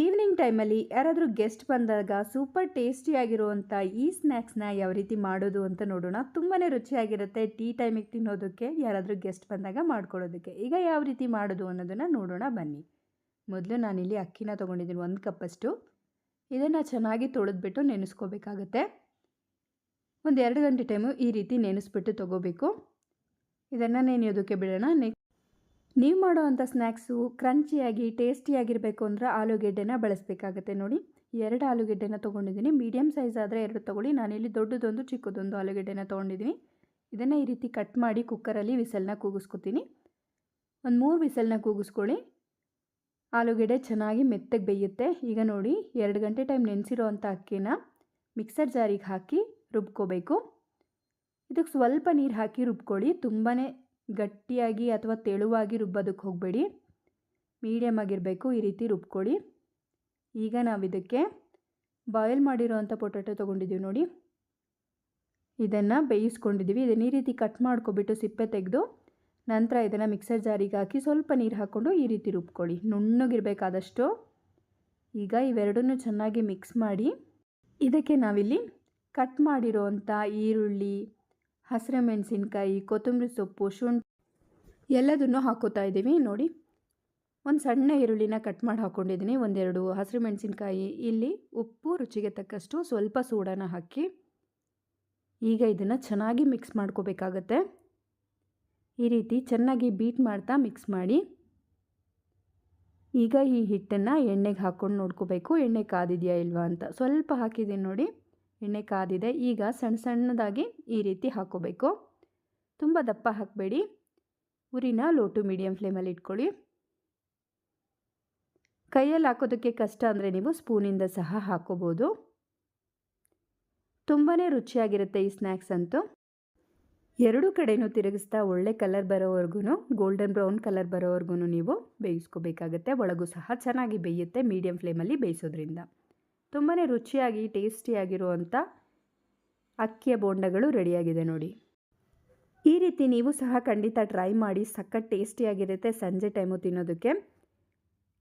Evening ಟೈಮಲ್ಲಿ ಯಾರಾದರೂ guest ಬಂದಾಗ ಸೂಪರ್ ಟೇಸ್ಟಿಯಾಗಿರುವಂಥ ಈ ಸ್ನ್ಯಾಕ್ಸ್ನ ಯಾವ ರೀತಿ ಮಾಡೋದು ಅಂತ ನೋಡೋಣ. ತುಂಬಾ ರುಚಿಯಾಗಿರುತ್ತೆ ಟೀ ಟೈಮಿಗೆ ತಿನ್ನೋದಕ್ಕೆ, ಯಾರಾದರೂ ಗೆಸ್ಟ್ ಬಂದಾಗ ಮಾಡ್ಕೊಳ್ಳೋದಕ್ಕೆ. ಈಗ ಯಾವ ರೀತಿ ಮಾಡೋದು ಅನ್ನೋದನ್ನು ನೋಡೋಣ ಬನ್ನಿ. ಮೊದಲು ನಾನಿಲ್ಲಿ ಅಕ್ಕಿನ ತೊಗೊಂಡಿದ್ದೀನಿ ಒಂದು ಕಪ್ಪಷ್ಟು. ಇದನ್ನು ಚೆನ್ನಾಗಿ ತೊಳೆದ್ಬಿಟ್ಟು ನೆನೆಸ್ಕೋಬೇಕಾಗತ್ತೆ. ಒಂದು ಎರಡು ಗಂಟೆ ಟೈಮು ಈ ರೀತಿ ನೆನೆಸ್ಬಿಟ್ಟು ತೊಗೋಬೇಕು. ಇದನ್ನು ನೆನೆಯೋದಕ್ಕೆ ಬಿಡೋಣ. ನೆಕ್ಸ್ಟ್ ನೀವು ಮಾಡೋವಂಥ ಸ್ನ್ಯಾಕ್ಸು ಕ್ರಂಚಿಯಾಗಿ, ಟೇಸ್ಟಿಯಾಗಿರಬೇಕು ಅಂದರೆ ಆಲೂಗೆಡ್ಡೆನ ಬಳಸಬೇಕಾಗತ್ತೆ ನೋಡಿ. ಎರಡು ಆಲೂಗೆಡ್ಡೆನ ತೊಗೊಂಡಿದ್ದೀನಿ. ಮೀಡಿಯಮ್ ಸೈಜ್ ಆದರೆ ಎರಡು ತೊಗೊಳ್ಳಿ. ನಾನಿಲ್ಲಿ ದೊಡ್ಡದೊಂದು, ಚಿಕ್ಕದೊಂದು ಆಲೂಗೆಡ್ಡೆನ ತೊಗೊಂಡಿದ್ದೀನಿ. ಇದನ್ನು ಈ ರೀತಿ ಕಟ್ ಮಾಡಿ ಕುಕ್ಕರಲ್ಲಿ ವಿಸಲ್ನ ಕೂಗಿಸ್ಕೊತೀನಿ. ಒಂದು ಮೂರು ವಿಸಲ್ನ ಕೂಗಿಸ್ಕೊಳ್ಳಿ. ಆಲೂಗೆಡ್ಡೆ ಚೆನ್ನಾಗಿ ಮೆತ್ತಗೆ ಬೇಯುತ್ತೆ. ಈಗ ನೋಡಿ, ಎರಡು ಗಂಟೆ ಟೈಮ್ ನೆನೆಸಿರೋ ಅಂಥ ಅಕ್ಕಿನ ಮಿಕ್ಸರ್ ಜಾರಿಗೆ ಹಾಕಿ ರುಬ್ಕೋಬೇಕು. ಇದಕ್ಕೆ ಸ್ವಲ್ಪ ನೀರು ಹಾಕಿ ರುಬ್ಕೊಳ್ಳಿ. ತುಂಬಾ ಗಟ್ಟಿಯಾಗಿ ಅಥವಾ ತೆಳುವಾಗಿ ರುಬ್ಬೋದಕ್ಕೆ ಹೋಗಬೇಡಿ. ಮೀಡಿಯಮ್ ಆಗಿರಬೇಕು, ಈ ರೀತಿ ರುಬ್ಕೊಳ್ಳಿ. ಈಗ ನಾವು ಇದಕ್ಕೆ ಬಾಯ್ಲ್ ಮಾಡಿರೋವಂಥ ಪೊಟ್ಯಾಟೊ ತೊಗೊಂಡಿದ್ದೀವಿ ನೋಡಿ. ಇದನ್ನು ಬೇಯಿಸ್ಕೊಂಡಿದ್ದೀವಿ. ಇದನ್ನು ಈ ರೀತಿ ಕಟ್ ಮಾಡ್ಕೊಬಿಟ್ಟು ಸಿಪ್ಪೆ ತೆಗೆದು ನಂತರ ಇದನ್ನು ಮಿಕ್ಸರ್ ಜಾರಿಗೆ ಹಾಕಿ ಸ್ವಲ್ಪ ನೀರು ಹಾಕ್ಕೊಂಡು ಈ ರೀತಿ ರುಬ್ಕೊಳ್ಳಿ. ನುಣ್ಣಗಿರಬೇಕಾದಷ್ಟು. ಈಗ ಇವೆರಡನ್ನೂ ಚೆನ್ನಾಗಿ ಮಿಕ್ಸ್ ಮಾಡಿ ಇದಕ್ಕೆ ನಾವಿಲ್ಲಿ ಕಟ್ ಮಾಡಿರೋವಂಥ ಈರುಳ್ಳಿ, ಹಸಿರು ಮೆಣಸಿನ್ಕಾಯಿ, ಕೊತ್ತಂಬರಿ ಸೊಪ್ಪು, ಶುಂಠಿ ಎಲ್ಲದನ್ನು ಹಾಕೋತಾ ಇದ್ದೀವಿ. ನೋಡಿ, ಒಂದು ಸಣ್ಣ ಈರುಳ್ಳಿನ ಕಟ್ ಮಾಡಿ ಹಾಕ್ಕೊಂಡಿದ್ದೀನಿ ಒಂದೆರಡು ಹಸಿರು ಮೆಣಸಿನ್ಕಾಯಿ, ಇಲ್ಲಿ ಉಪ್ಪು, ರುಚಿಗೆ ತಕ್ಕಷ್ಟು ಸ್ವಲ್ಪ ಸೋಡಾನ ಹಾಕಿ ಈಗ ಇದನ್ನು ಚೆನ್ನಾಗಿ ಮಿಕ್ಸ್ ಮಾಡ್ಕೋಬೇಕಾಗತ್ತೆ. ಈ ರೀತಿ ಚೆನ್ನಾಗಿ ಬೀಟ್ ಮಾಡ್ತಾ ಮಿಕ್ಸ್ ಮಾಡಿ ಈಗ ಈ ಹಿಟ್ಟನ್ನು ಎಣ್ಣೆಗೆ ಹಾಕ್ಕೊಂಡು ನೋಡ್ಕೋಬೇಕು. ಎಣ್ಣೆ ಕಾದಿದೆಯಾ ಇಲ್ವಾ ಅಂತ. ಸ್ವಲ್ಪ ಹಾಕಿದ್ದೀನಿ ನೋಡಿ, ಎಣ್ಣೆ ಕಾದಿದೆ. ಈಗ ಸಣ್ಣ ಸಣ್ಣದಾಗಿ ಈ ರೀತಿ ಹಾಕೋಬೇಕು. ತುಂಬ ದಪ್ಪ ಹಾಕಬೇಡಿ. ಉರಿನ ಲೋ ಟು ಮೀಡಿಯಮ್ ಫ್ಲೇಮಲ್ಲಿ ಇಟ್ಕೊಳ್ಳಿ. ಕೈಯಲ್ಲಿ ಹಾಕೋದಕ್ಕೆ ಕಷ್ಟ ಅಂದರೆ ನೀವು ಸ್ಪೂನಿಂದ ಸಹ ಹಾಕೋಬೋದು. ತುಂಬಾ ರುಚಿಯಾಗಿರುತ್ತೆ ಈ ಸ್ನ್ಯಾಕ್ಸ್ ಅಂತೂ. ಎರಡು ಕಡೆಯೂ ತಿರುಗಿಸ್ತಾ ಒಳ್ಳೆ ಕಲರ್ ಬರೋವರೆಗೂ ಗೋಲ್ಡನ್ ಬ್ರೌನ್ ಕಲರ್ ಬರೋವರೆಗೂ ನೀವು ಬೇಯಿಸ್ಕೋಬೇಕಾಗತ್ತೆ. ಒಳಗೂ ಸಹ ಚೆನ್ನಾಗಿ ಬೇಯುತ್ತೆ ಮೀಡಿಯಮ್ ಫ್ಲೇಮಲ್ಲಿ ಬೇಯಿಸೋದ್ರಿಂದ. ತುಂಬಾ ರುಚಿಯಾಗಿ, ಟೇಸ್ಟಿಯಾಗಿರುವಂಥ ಅಕ್ಕಿಯ ಬೋಂಡಗಳು ರೆಡಿಯಾಗಿದೆ ನೋಡಿ. ಈ ರೀತಿ ನೀವು ಸಹ ಖಂಡಿತ ಟ್ರೈ ಮಾಡಿ, ಸಖತ್ ಟೇಸ್ಟಿಯಾಗಿರುತ್ತೆ ಸಂಜೆ ಟೈಮು ತಿನ್ನೋದಕ್ಕೆ.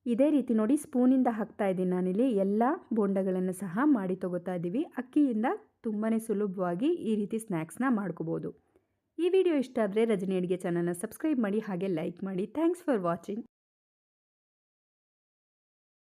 ಇದೇ ರೀತಿ ನೋಡಿ ಸ್ಪೂನಿಂದ ಹಾಕ್ತಾ ಇದ್ದೀನಿ ನಾನಿಲ್ಲಿ. ಎಲ್ಲ ಬೋಂಡಗಳನ್ನು ಸಹ ಮಾಡಿ ತೊಗೋತಾ ಇದ್ದೀವಿ. ಅಕ್ಕಿಯಿಂದ ತುಂಬಾ ಸುಲಭವಾಗಿ ಈ ರೀತಿ ಸ್ನ್ಯಾಕ್ಸ್ನ ಮಾಡ್ಕೋಬೋದು. ಈ ವಿಡಿಯೋ ಇಷ್ಟ ಆದರೆ ರಜನಿ ಅಡುಗೆ ಚಾನಲ್ನ ಸಬ್ಸ್ಕ್ರೈಬ್ ಮಾಡಿ, ಹಾಗೆ ಲೈಕ್ ಮಾಡಿ. Thanks for watching